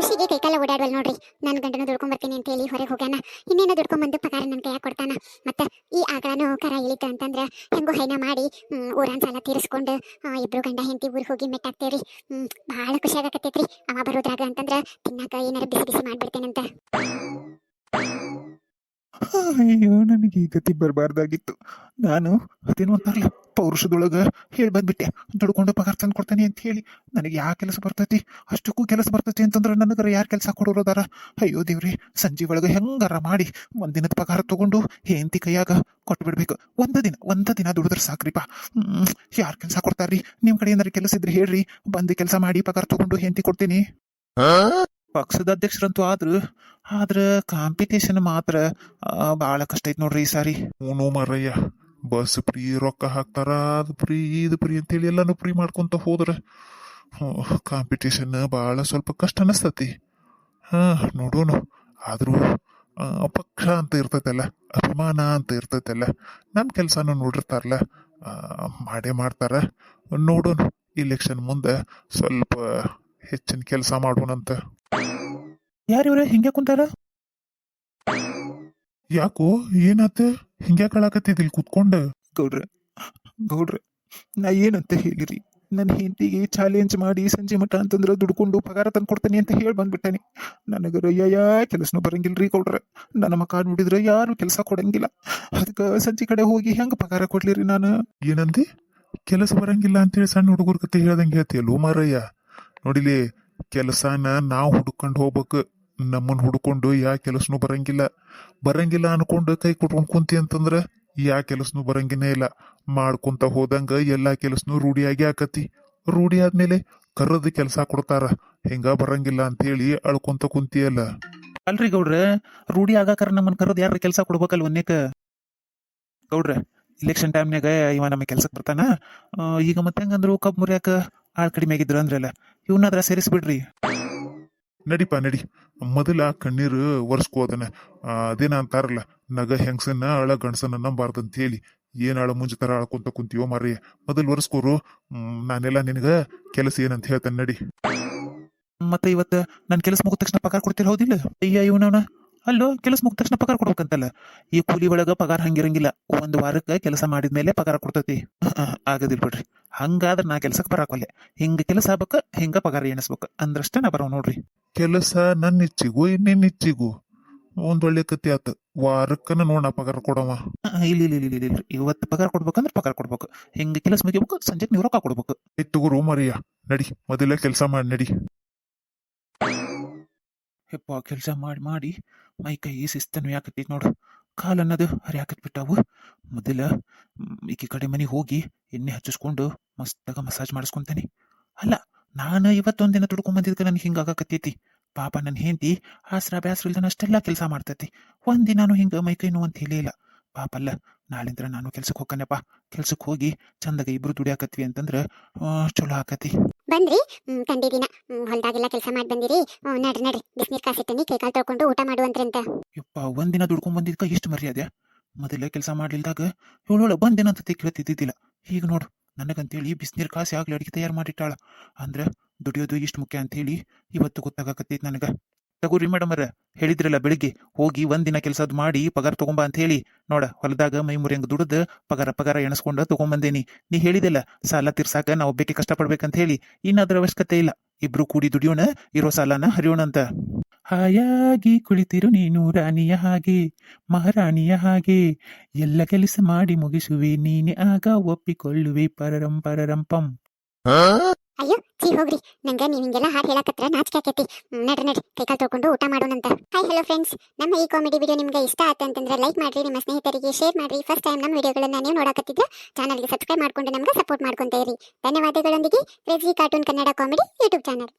ಖುಷಿಗೆ ಕೈಕಾಲ ಓಡಾಡ್ವಲ್ ನೋಡ್ರಿ. ನನ್ನ ಗಂಡನ ದುಡ್ಕೊಂಡ್ ಬರ್ತೀನಿ ಅಂತ ಹೇಳಿ ಹೊರಗೆ ಹೋಗ್ಯಾನ. ಇನ್ನೇನೋ ದುಡ್ಕೊಂಡ್ ಬಂದು ಪಗಾರ ನನ್ನ ಕೈಯಾಗ ಕೊಡ್ತಾನ. ಮತ್ತೆ ಈ ಆಗಳನು ಕರ ಇಳಿತು ಅಂತಂದ್ರ ಹೆಂಗೋ ಹೈನ ಮಾಡಿ ಊರನ್ ಸಾಲ ತೀರಿಸ್ಕೊಂಡು ಇಬ್ರು ಗಂಡ ಹೆಂಡತಿ ಊರಿಗೆ ಹೋಗಿ ಮೆಟ್ಟಾಗ್ತೇವ್ರಿ ಭಾಳ ಖುಷಿ ಆಗಕತ್ತೈತ್ರಿ. ಅವ ಬರೋದ್ರಾಗ ಅಂತಂದ್ರ ತಿನ್ನಾಕ ಏನಾರ ಬಿಸಿ ಬಿಸಿ ಮಾಡ್ಬಿಡ್ತೇನಂತ. ಅಯ್ಯೋ, ನನಗೆ ಈ ಗತಿ ಬರಬಾರ್ದಾಗಿತ್ತು. ನಾನು ಅದೇನು ಅಂತಾರಲ್ಲ ಪೌರುಷದೊಳಗ ಹೇಳಿ ಬಂದ್ಬಿಟ್ಟೆ. ದುಡ್ಕೊಂಡು ಪಗಾರ ತಂದು ಕೊಡ್ತೇನೆ ಅಂತ ಹೇಳಿ. ನನಗೆ ಯಾವ ಕೆಲಸ ಬರ್ತೈತಿ? ಅಷ್ಟಕ್ಕೂ ಕೆಲಸ ಬರ್ತೈತಿ ಅಂತಂದ್ರೆ ನನಗರ ಯಾರು ಕೆಲಸ ಕೊಡೋರದಾರ ಅಯ್ಯೋ ದೇವ್ರಿ, ಸಂಜೆ ಒಳಗೆ ಹೆಂಗಾರ ಮಾಡಿ ಒಂದಿನದ ಪಗಾರ ತಗೊಂಡು ಹೆಂಡತಿ ಕೈಯಾಗ ಕೊಟ್ಬಿಡ್ಬೇಕು. ಒಂದ ದಿನ ಒಂದ ದಿನ ದುಡಿದ್ರೆ ಸಾಕ್ರಿಪ್ಪ ಹ್ಮ್, ಯಾರು ಕೆಲಸ ಕೊಡ್ತಾರ್ರಿ? ನಿಮ್ ಕಡೆ ಏನಾರ ಕೆಲಸ ಇದ್ರೆ ಹೇಳ್ರಿ. ಬಂದು ಕೆಲಸ ಮಾಡಿ ಪಗಾರ ತಗೊಂಡು ಹೆಂಡತಿ ಕೊಡ್ತೀನಿ. ಪಕ್ಷದ ಅಧ್ಯಕ್ಷರಂತೂ ಆದ್ರು, ಆದ್ರ ಕಾಂಪಿಟೇಷನ್ ಮಾತ್ರ ಭಾಳ ಕಷ್ಟ ಐತಿ ನೋಡ್ರಿ ಈ ಸಾರಿ. ಹ್ಞೂ ಮಾರಯ್ಯ, ಬಸ್ ಫ್ರೀ ರೊಕ್ಕ ಹಾಕ್ತಾರ, ಅದು ಫ್ರೀ, ಇದು ಫ್ರೀ ಅಂತೇಳಿ ಎಲ್ಲಾನು ಫ್ರೀ ಮಾಡ್ಕೊಂತ ಹೋದ್ರ ಕಾಂಪಿಟೇಷನ್ ಭಾಳ ಸ್ವಲ್ಪ ಕಷ್ಟ ಅನಸ್ತತಿ. ಹಾ ನೋಡೋಣ ಆದ್ರೂ ಪಕ್ಷ ಅಂತ ಇರ್ತೈತಲ್ಲ, ಅಭಿಮಾನ ಅಂತ ಇರ್ತೈತಲ್ಲ ನಮ್ಮ ಕೆಲಸನ ನೋಡಿರ್ತಾರಲ್ಲ ಮಾಡೇ ಮಾಡ್ತಾರ. ನೋಡೋಣ ಇಲೆಕ್ಷನ್ ಮುಂದೆ ಸ್ವಲ್ಪ ಹೆಚ್ಚಿನ ಕೆಲಸ ಮಾಡೋಣಂತ. ಯಾರಿವ್ರ? ಹಿಂಗೆ ಕುಂತಾರ? ಯಾಕೋ? ಏನಾತ? ಹಿಂಗೆ ಕಳಾಕತ್ತಿದಿಲ್ ಕುತ್ಕೊಂಡ. ಗೌಡ್ರ ಗೌಡ್ರ ನಾ ಏನಂತ ಹೇಳಿರಿ? ನನ್ನ ಹೆಂಡಿಗೆ ಚಾಲೆಂಜ್ ಮಾಡಿ ಸಂಜೆ ಮಠ ಅಂತಂದ್ರೆ ದುಡ್ಕೊಂಡು ಪಗಾರ ತಂದು ಕೊಡ್ತೇನೆ ಅಂತ ಹೇಳಿ ಬಂದ್ಬಿಟ್ಟಾನೆ. ನನಗರ ಯಾ ಕೆಲಸನೂ ಬರಂಗಿಲ್ರಿ ಗೌಡ್ರ. ನನ್ನ ಮಕ್ಕ ನೋಡಿದ್ರೆ ಯಾರು ಕೆಲಸ ಕೊಡಂಗಿಲ್ಲ. ಅದಕ್ಕೆ ಸಂಜೆ ಕಡೆ ಹೋಗಿ ಹೆಂಗೆ ಪಗಾರ ಕೊಡ್ಲಿರಿ ನಾನು? ಏನಂದಿ? ಕೆಲಸ ಬರಂಗಿಲ್ಲ ಅಂತೇಳಿ ಸಣ್ಣ ಹುಡುಗರ ಕತೆ ಹೇಳ್ದಂಗೆ ಹೇಳ್ತೀಯಲ್ಲೋ ಮಾರಯ್ಯ? ನೋಡಿಲಿ ಕೆಲಸನ ನಾವು ಹುಡ್ಕೊಂಡು ಹೋಗ್ಬೇಕು. ನಮ್ಮನ್ನ ಹುಡ್ಕೊಂಡು ಯಾ ಕೆಲಸನೂ ಬರಂಗಿಲ್ಲ. ಬರಂಗಿಲ್ಲ ಅನ್ಕೊಂಡು ಕೈ ಕೊಟ್ಕೊಂಡು ಕುಂತಿ ಅಂತಂದ್ರ ಯಾ ಕೆಲಸನೂ ಬರಂಗಿನೇ ಇಲ್ಲ. ಮಾಡ್ಕೊಂತ ಹೋದಂಗ ಎಲ್ಲಾ ಕೆಲಸನೂ ರೂಢಿಯಾಗಿ ಆಕತಿ. ರೂಢಿ ಆದ್ಮೇಲೆ ಕರ್ರದ ಕೆಲಸ ಕೊಡ್ತಾರ. ಹಿಂಗ ಬರಂಗಿಲ್ಲ ಅಂತ ಹೇಳಿ ಅಳ್ಕೊಂತ ಕುಂತಿಯಲ್ಲ. ಅಲ್ರಿ ಗೌಡ್ರ, ರೂಢಿ ಆಗಾಕರ ನಮ್ಮನ್ ಕರೋದು ಯಾರ ಕೆಲಸ ಕೊಡ್ಬೇಕಲ್ಲ ಒನ್ನೇಕ ಗೌಡ್ರ ಇಲೆಕ್ಷನ್ ಟೈಮ್ನಾಗ ಇವ ನಮಗೆ ಕೆಲ್ಸಕ್ಕೆ ಬರ್ತಾನ? ಈಗ ಮತ್ತೆ ಹೆಂಗಂದ್ರು ಕಬ್ ಮುರಿಯಾಕ ಆಳ್ ಕಡಿಮೆ ಆಗಿದ್ರು ಅಂದ್ರಲ್ಲ, ಇವನಾದ್ರ ಸೇರಿಸ್ಬಿಡ್ರಿ. ನಡಿಪ, ನಡಿ. ಮೊದಲ ಕಣ್ಣೀರು ಒರೆಸ್ಕೋದನ ಅದೇನ ಅಂತಾರಲ್ಲ, ನಗ ಹೆಂಗ್ಸನ್ನ ಅಳ ಗಂಡಸನ್ನ ನಂಬಾರ್ದಂತ ಹೇಳಿ ಏನ್ ಅಳ ಮುಂಜ ತರ ಅಳ್ಕೊಂತ ಕುಂತೀವೋ ಮಾರಿ ಮೊದಲ್ ಒರೆಸ್ಕೋರು. ನಾನೆಲ್ಲ ನಿನಗ ಕೆಲಸ ಏನಂತ ಹೇಳ್ತಾನೆ, ನಡಿ. ಮತ್ತೆ ಇವತ್ತು ನನ್ನ ಕೆಲಸ ಮುಗಿದ ತಕ್ಷಣ ಪಗಾರ ಕೊಡ್ತೀರ, ಹೌದಿಲ್ಲ? ಅಯ್ಯ ಇವನವನ. ಅಲ್ಲೋ, ಕೆಲಸ ಮುಗಿದ ತಕ್ಷಣ ಪಗಾರ ಕೊಡ್ಬೇಕಂತಲ್ಲ. ಈ ಕೂಲಿ ಒಳಗ ಪಗಾರ ಹಂಗಿರಂಗಿಲ್ಲ. ಒಂದು ವಾರಕ್ಕೆ ಕೆಲಸ ಮಾಡಿದ್ಮೇಲೆ ಪಗಾರ ಕೊಡ್ತೈತಿ. ಆಗದಿಲ್ ಬಿಡ್ರಿ. ಹಂಗಾದ್ರೆ ನಾ ಕೆಲಸಕ್ಕೆ ಬರಾಕೊಲ್ಲೆ ಹಿಂಗ ಕೆಲಸ ಆಗ್ಬೇಕ, ಹಿಂಗ ಪಗಾರ ಎಣಿಸ್ಬೇಕು. ಅಂದ್ರಷ್ಟೇ ನಾ ಬರೋ ನೋಡ್ರಿ. ಕೆಲಸ ನನ್ನ ಇಚ್ಚಿಗೂ ಇನ್ನೇನ್ ಇಚ್ಚಿಗೂ ಒಂದ್ ಒಳ್ಳೆ ಕತಿ ಆತ. ವಾರಕ್ಕನ ನೋಡ ಪಗಾರ ಕೊಡವ. ಇಲ್ಲಿ ಇಲ್ಲ ಇಲ್ಲ ಇಲ್ಲ ಇವತ್ತು ಪಗಾರ ಕೊಡ್ಬೇಕಂದ್ರೆ ಪಗಾರ ಕೊಡ್ಬೇಕು. ಹಿಂಗ ಕೆಲಸ ಮುಗಿಬೇಕು ಸಂಜೆ ನೀವು ರೊಕ್ಕ ಕೊಡ್ಬೇಕು. ಎತ್ತುಗುರು ಮರಿಯ ನಡಿ ಮೊದಲ ಕೆಲಸ ಮಾಡಿ ನಡಿ. ಹೆಪ್ಪ ಕೆಲಸ ಮಾಡಿ ಮಾಡಿ. ಮೈ ಕೈ ಶಿಸ್ತನು ಯಾಕತ್ತೈತಿ ನೋಡು. ಕಾಲ್ ಅನ್ನೋದು ಹರಿಯಾಕತ್ ಬಿಟ್ಟಾವು. ಮೊದಲ ಈಕಿ ಕಡೆ ಮನೆಗೆ ಹೋಗಿ ಎಣ್ಣೆ ಹಚ್ಚಿಸ್ಕೊಂಡು ಮಸ್ತಾಗ ಮಸಾಜ್ ಮಾಡಿಸ್ಕೊಂತೇನೆ. ಅಲ್ಲ ನಾನು ಇವತ್ತೊಂದ್ ದಿನ ಬಂದಿದ್ಕ ಬಂದಿದ್ಕೆ ನನಗೆ ಹಿಂಗಾಗಕತ್ತೈತಿ ಪಾಪ ನನ್ನ ಹೆಂಡತಿ ಆಸ್ರ ಬ್ಯಾಸ್ರ ಇಲ್ದನ ಅಷ್ಟೆಲ್ಲ ಕೆಲಸ ಮಾಡ್ತೈತಿ. ಒಂದ್ ದಿನಾನು ಹಿಂಗ ಮೈ ಕೈ ನೋವು ಅಂತ ಹೇಳಿಲ್ಲ ಪಾಪಲ್ಲ ಪಾಪ ಅಲ್ಲ ನಾಳಿಂದ್ರ ನಾನು ಕೆಲ್ಸಕ್ಕೆ ಹೋಗ್ಕನಪ್ಪ ಕೆಲ್ಸಕ್ಕೆ ಹೋಗಿ ಚಂದಾಗ ಇಬ್ರು ದುಡಿಯಾಕತ್ವಿ ಅಂತಂದ್ರ ಚಲೋ ಆಕತಿ. ಬಂದ್ರಿ ತಂದೆ ಹ್ಮ್ ಹೊಲ್ದಾಗೆಲ್ಲ ಕೆಲಸ ಮಾಡಿ ಬಂದಿರಿ. ನಡ್ರಿ ನಡ್ರಿ. ಬಿಸಿನೀರ್ ಕಾಸಿಟ್ಟಿನಿ ಕೈಕಾಲು ತೊಳ್ಕೊಂಡು ಊಟ ಮಾಡುವಂತ್ರಂತ ಯಪ್ಪ ಒಂದಿನ ದುಡ್ಕೊಂಡ್ ಬಂದಿದ್ಕ ಇಷ್ಟ ಮರ್ಯಾದೆ? ಮೊದಲೇ ಕೆಲಸ ಮಾಡ್ಲಿಲ್ದಾಗ ಇವಳೊಳ ಬಂದಿನ ಅಂತ ಕೇಳ್ತಿದ್ದಿದ್ದಿಲ್ಲ ಈಗ ನೋಡು. ನನಗಂತೇಳಿ ಬಿಸಿನೀರು ಕಾಸಿ ಆಗ್ಲಿ ಅಡಿಗೆ ತಯಾರು ಮಾಡಿಟ್ಟಾಳ. ಅಂದ್ರೆ ದುಡಿಯೋದು ಇಷ್ಟು ಮುಖ್ಯ ಅಂತೇಳಿ ಇವತ್ತು ಗೊತ್ತಾಗಕತ್ತೈತಿ ನನಗ. ತಗೋರಿ ಮೇಡಮ್ ಅರ ಹೇಳಿದ್ರಲ್ಲ ಬೆಳಿಗ್ಗೆ, ಹೋಗಿ ಒಂದಿನ ಕೆಲಸ ಮಾಡಿ ಪಗಾರ ತಗೊಂಬ ಅಂತ ಹೇಳಿ ನೋಡ, ಹೊಲದಾಗ ಮೈ ಮುರಿಯಂಗ್ ದುಡ್ದು ಪಗಾರ ಪಗಾರ ಎಣಸ್ಕೊಂಡ ತಗೊಂಬಂದೇನಿ. ನೀ ಹೇಳಿದೆಲ್ಲ, ಸಾಲ ತೀರ್ಸಾಕ ನಾ ಒಬ್ಬಕ್ಕೆ ಕಷ್ಟಪಡ್ಬೇಕಂತ ಹೇಳಿ ಇನ್ನಾದ್ರ ಅವಶ್ಯಕತೆ ಇಲ್ಲ. ಇಬ್ರು ಕೂಡಿ ದುಡಿಯೋಣ, ಇರೋ ಸಾಲನ ಹರಿಯೋಣ ಅಂತ. ಹಾಯಾಗಿ ಕುಳಿತಿರು ನೀನು ರಾಣಿಯ ಹಾಗೆ ಮಹಾರಾಣಿಯ ಹಾಗೆ. ಎಲ್ಲ ಕೆಲಸ ಮಾಡಿ ಮುಗಿಸುವೆ ನೀನೆ ಆಗ ಒಪ್ಪಿಕೊಳ್ಳುವೆ ಪರರಂ ಪರರಂ ಪಂ. ಅಯ್ಯೋ ಚೀ ಹೋಗ್ರಿ. ನಂಗೆ ನೀವ್ ಹಿಂಗೆಲ್ಲ ಹಾಡು ಹೇಳಕತ್ರ ನಾಚಿಕೆ ಆಕೈತಿ. ನಡ್ರಿ ನಡ್ರಿ. ಕೈಕಾಲು ತೊಳ್ಕೊಂಡು ಊಟ ಮಾಡೋಣಂತ. ಹಾಯ್ ಹಲೋ ಫ್ರೆಂಡ್ಸ್ ನಮ್ಮ ಈ ಕಾಮಿಡಿ ವಿಡಿಯೋ ನಿಮ್ಗೆ ಇಷ್ಟ ಆಯ್ತು ಅಂತಂದ್ರೆ ಲೈಕ್ ಮಾಡ್ರಿ ನಿಮ್ಮ ಸ್ನೇಹಿತರಿಗೆ ಶೇರ್ ಮಾಡ್ರಿ. ಫಸ್ಟ್ ಟೈಮ್ ನಮ್ಮ ವಿಡಿಯೋಗಳನ್ನ ನೀವು ನೋಡಕತ್ತಿದ್ರೆ ಚಾನಲ್ಗೆ ಸಬ್ಸ್ಕ್ರೈಬ್ ಮಾಡ್ಕೊಂಡು ನಮ್ಗೆ ಸಪೋರ್ಟ್ ಮಾಡ್ಕೊಂತ ಇರಿ. ಧನ್ಯವಾದಗಳೊಂದಿಗೆ crazy cartoon Kannada comedy YouTube channel